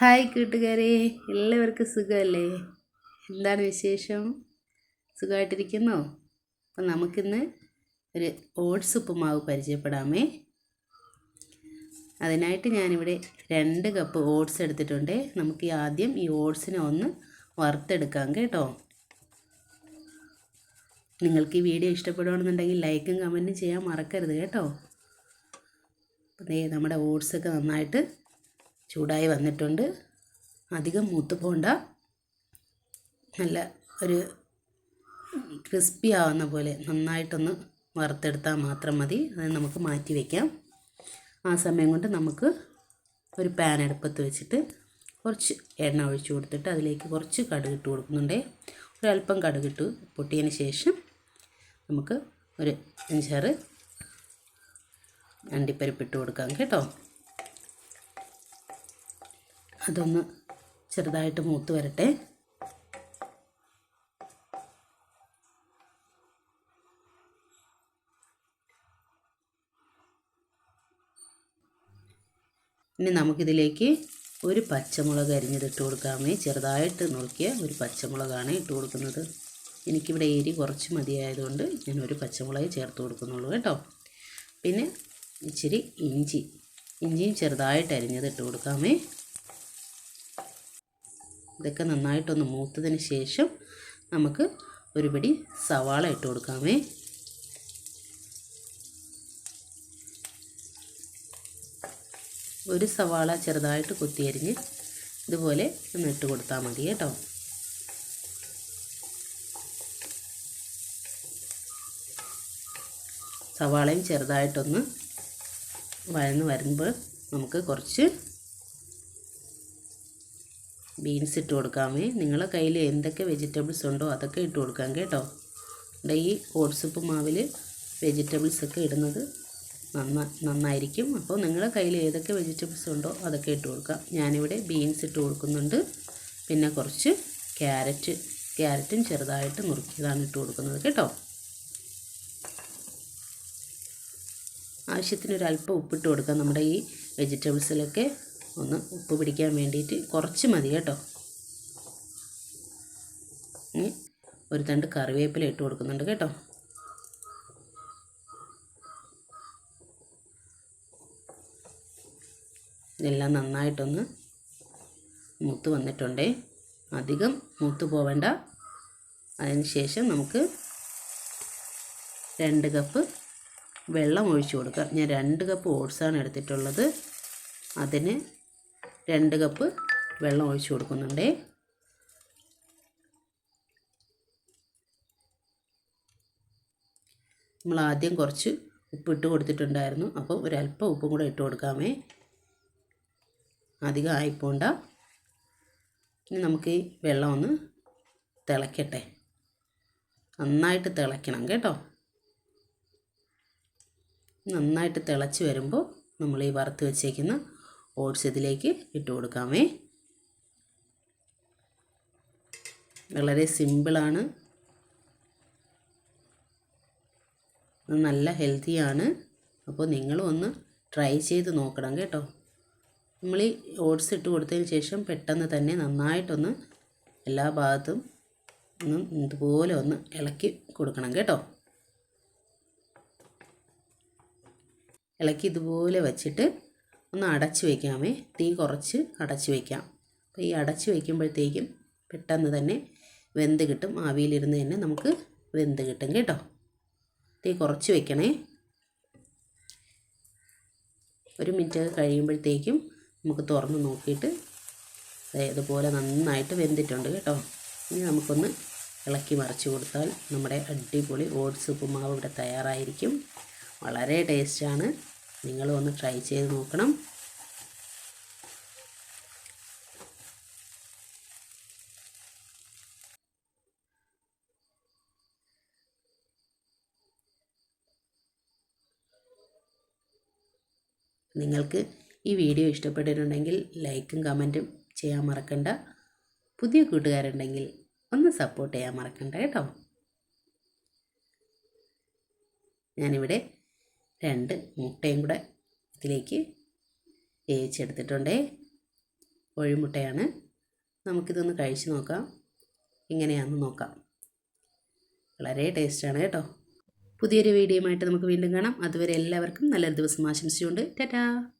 Hi കൂട്ടുകാരെ എല്ലാവർക്കും സുഖമല്ലേ? എന്താണ് വിശേഷം? സുഖമായിട്ടിരിക്കുന്നോ? അപ്പം നമുക്കിന്ന് ഒരു ഓട്സ് ഉപ്പുമാവ് പരിചയപ്പെടാമേ. അതിനായിട്ട് ഞാനിവിടെ രണ്ട് കപ്പ് ഓട്സ് എടുത്തിട്ടുണ്ട്. നമുക്ക് ആദ്യം ഈ ഓട്സിനെ ഒന്ന് വറുത്തെടുക്കാം കേട്ടോ. നിങ്ങൾക്ക് ഈ വീഡിയോ ഇഷ്ടപ്പെടുകയാണെന്നുണ്ടെങ്കിൽ ലൈക്കും കമന്റും ചെയ്യാൻ മറക്കരുത് കേട്ടോ. അതേ നമ്മുടെ ഓട്സൊക്കെ നന്നായിട്ട് ചൂടായി വന്നിട്ടുണ്ട്. അധികം മൂത്ത് പോണ്ട നല്ല ഒരു ക്രിസ്പി ആവുന്ന പോലെ നന്നായിട്ടൊന്ന് വറുത്തെടുത്താൽ മാത്രം മതി. അത് നമുക്ക് മാറ്റി വയ്ക്കാം ആ സമയം കൊണ്ട് നമുക്ക് ഒരു പാൻ അടുപ്പത്ത് വെച്ചിട്ട് കുറച്ച് എണ്ണ ഒഴിച്ച് കൊടുത്തിട്ട് അതിലേക്ക് കുറച്ച് കടുക് ഇട്ട് കൊടുക്കുന്നുണ്ടേ. ഒരല്പം കടുകിട്ട് പൊട്ടിയതിന് ശേഷം നമുക്ക് ഒരു അഞ്ചാറ് അണ്ടിപ്പരിപ്പ് ഇട്ട് കൊടുക്കാം കേട്ടോ. അതൊന്ന് ചെറുതായിട്ട് മൂത്ത് വരട്ടെ. ഇനി നമുക്കിതിലേക്ക് ഒരു പച്ചമുളക് അരിഞ്ഞതിട്ട് കൊടുക്കാമേ. ചെറുതായിട്ട് നുറുക്കിയ ഒരു പച്ചമുളകാണ് ഇട്ട് കൊടുക്കുന്നത്. എനിക്കിവിടെ എരി കുറച്ച് മതിയായതുകൊണ്ട് ഞാൻ ഒരു പച്ചമുളക് ചേർത്ത് കൊടുക്കുന്നുള്ളൂ കേട്ടോ. പിന്നെ ഇച്ചിരി ഇഞ്ചി. ഇഞ്ചിയും ചെറുതായിട്ട് അരിഞ്ഞത് ഇട്ട് കൊടുക്കാമേ. ഇതൊക്കെ നന്നായിട്ടൊന്ന് മൂത്തതിന് ശേഷം നമുക്ക് ഒരു പിടി സവാള ഇട്ട് കൊടുക്കാമേ. ഒരു സവാള ചെറുതായിട്ട് കുത്തിയരിഞ്ഞ് ഇതുപോലെ ഒന്ന് ഇട്ട് കൊടുത്താൽ മതി കേട്ടോ. സവാളയും ചെറുതായിട്ടൊന്ന് വഴന്ന് വരുമ്പോൾ നമുക്ക് കുറച്ച് ബീൻസ് ഇട്ട് കൊടുക്കാമേ. നിങ്ങളെ കയ്യിൽ എന്തൊക്കെ വെജിറ്റബിൾസ് ഉണ്ടോ അതൊക്കെ ഇട്ട് കൊടുക്കാം കേട്ടോ. ഇവിടെ ഈ ഓട്സുപ്പ് മാവിൽ വെജിറ്റബിൾസ് ഒക്കെ ഇടുന്നത് നന്ന നന്നായിരിക്കും. അപ്പോൾ നിങ്ങളുടെ കയ്യിൽ ഏതൊക്കെ വെജിറ്റബിൾസ് ഉണ്ടോ അതൊക്കെ ഇട്ട് കൊടുക്കാം. ഞാനിവിടെ ബീൻസ് ഇട്ട് കൊടുക്കുന്നുണ്ട്. പിന്നെ കുറച്ച് ക്യാരറ്റ് ക്യാരറ്റും ചെറുതായിട്ട് നുറുക്കിയതാണ് ഇട്ട് കൊടുക്കുന്നത് കേട്ടോ. ആവശ്യത്തിന് ഉപ്പിട്ട് കൊടുക്കാം നമ്മുടെ ഈ വെജിറ്റബിൾസിലൊക്കെ. ഒന്ന് ഉപ്പ് പിടിക്കാൻ വേണ്ടിയിട്ട് കുറച്ച് മതി കേട്ടോ. ഒരു തണ്ട് കറിവേപ്പില ഇട്ട് കൊടുക്കുന്നുണ്ട് കേട്ടോ. ഇതെല്ലാം നന്നായിട്ടൊന്ന് മൂത്ത് വന്നിട്ടുണ്ടേ. അധികം മൂത്ത് പോവേണ്ട. അതിന് ശേഷം നമുക്ക് രണ്ട് കപ്പ് വെള്ളം ഒഴിച്ചു കൊടുക്കാം. ഞാൻ രണ്ട് കപ്പ് ഓട്സാണ് എടുത്തിട്ടുള്ളത്. അതിന് രണ്ട് കപ്പ് വെള്ളം ഒഴിച്ച് കൊടുക്കുന്നുണ്ട്. നമ്മൾ ആദ്യം കുറച്ച് ഉപ്പ് ഇട്ട് കൊടുത്തിട്ടുണ്ടായിരുന്നു. അപ്പോൾ ഒരല്പം ഉപ്പും കൂടെ ഇട്ട് കൊടുക്കാമേ. അധികം ആയിപ്പോണ്ട. ഇനി നമുക്ക് ഈ വെള്ളം ഒന്ന് തിളയ്ക്കട്ടെ നന്നായിട്ട് തിളയ്ക്കണം കേട്ടോ. നന്നായിട്ട് തിളച്ച് വരുമ്പോൾ നമ്മൾ ഈ വറുത്ത് വെച്ചേക്കുന്ന ഓട്സ് ഇതിലേക്ക് ഇട്ട് കൊടുക്കാമേ. വളരെ സിമ്പിളാണ്. നല്ല ഹെൽത്തിയാണ്. അപ്പോൾ നിങ്ങളും ഒന്ന് ട്രൈ ചെയ്ത് നോക്കണം കേട്ടോ. നമ്മൾ ഈ ഓട്സ് ഇട്ട് കൊടുത്തതിന് ശേഷം പെട്ടെന്ന് തന്നെ നന്നായിട്ടൊന്ന് എല്ലാ ഭാഗത്തും ഒന്ന് ഇതുപോലെ ഒന്ന് ഇളക്കി കൊടുക്കണം കേട്ടോ. ഇളക്കി ഇതുപോലെ വച്ചിട്ട് ഒന്ന് അടച്ചു വയ്ക്കാമേ. തീ കുറച്ച് അടച്ച് വയ്ക്കാം. അപ്പോൾ ഈ അടച്ച് വയ്ക്കുമ്പോഴത്തേക്കും പെട്ടെന്ന് തന്നെ വെന്ത് കിട്ടും. ആവിയിലിരുന്ന് തന്നെ നമുക്ക് വെന്ത് കിട്ടും കേട്ടോ. തീ കുറച്ച് വയ്ക്കണേ. ഒരു മിനിറ്റ് കഴിയുമ്പോഴത്തേക്കും നമുക്ക് തുറന്ന് നോക്കിയിട്ട് ഇതുപോലെ നന്നായിട്ട് വെന്തിട്ടുണ്ട് കേട്ടോ. ഇനി നമുക്കൊന്ന് ഇളക്കി മറിച്ച് കൊടുത്താൽ നമ്മുടെ അടിപൊളി ഓട്സ് ഉപ്പുമാവ് ഇവിടെ തയ്യാറായിരിക്കും. വളരെ ടേസ്റ്റാണ്. നിങ്ങളും ഒന്ന് ട്രൈ ചെയ്ത് നോക്കണം. നിങ്ങൾക്ക് ഈ വീഡിയോ ഇഷ്ടപ്പെട്ടിട്ടുണ്ടെങ്കിൽ ലൈക്കും കമന്റും ചെയ്യാൻ മറക്കണ്ട. പുതിയ കൂട്ടുകാരുണ്ടെങ്കിൽ ഒന്ന് സപ്പോർട്ട് ചെയ്യാൻ മറക്കണ്ട കേട്ടോ. ഞാനിവിടെ രണ്ട് മുട്ടയും കൂടെ ഇതിലേക്ക് വേവിച്ചെടുത്തിട്ടുണ്ടേ. കോഴിമുട്ടയാണ്. നമുക്കിതൊന്ന് കഴിച്ച് നോക്കാം. എങ്ങനെയാണെന്ന് നോക്കാം. വളരെ ടേസ്റ്റാണ് കേട്ടോ. പുതിയൊരു വീഡിയോ ആയിട്ട് നമുക്ക് വീണ്ടും കാണാം. അതുവരെ എല്ലാവർക്കും നല്ലൊരു ദിവസം ആശംസിച്ചുകൊണ്ട് ടാറ്റാ.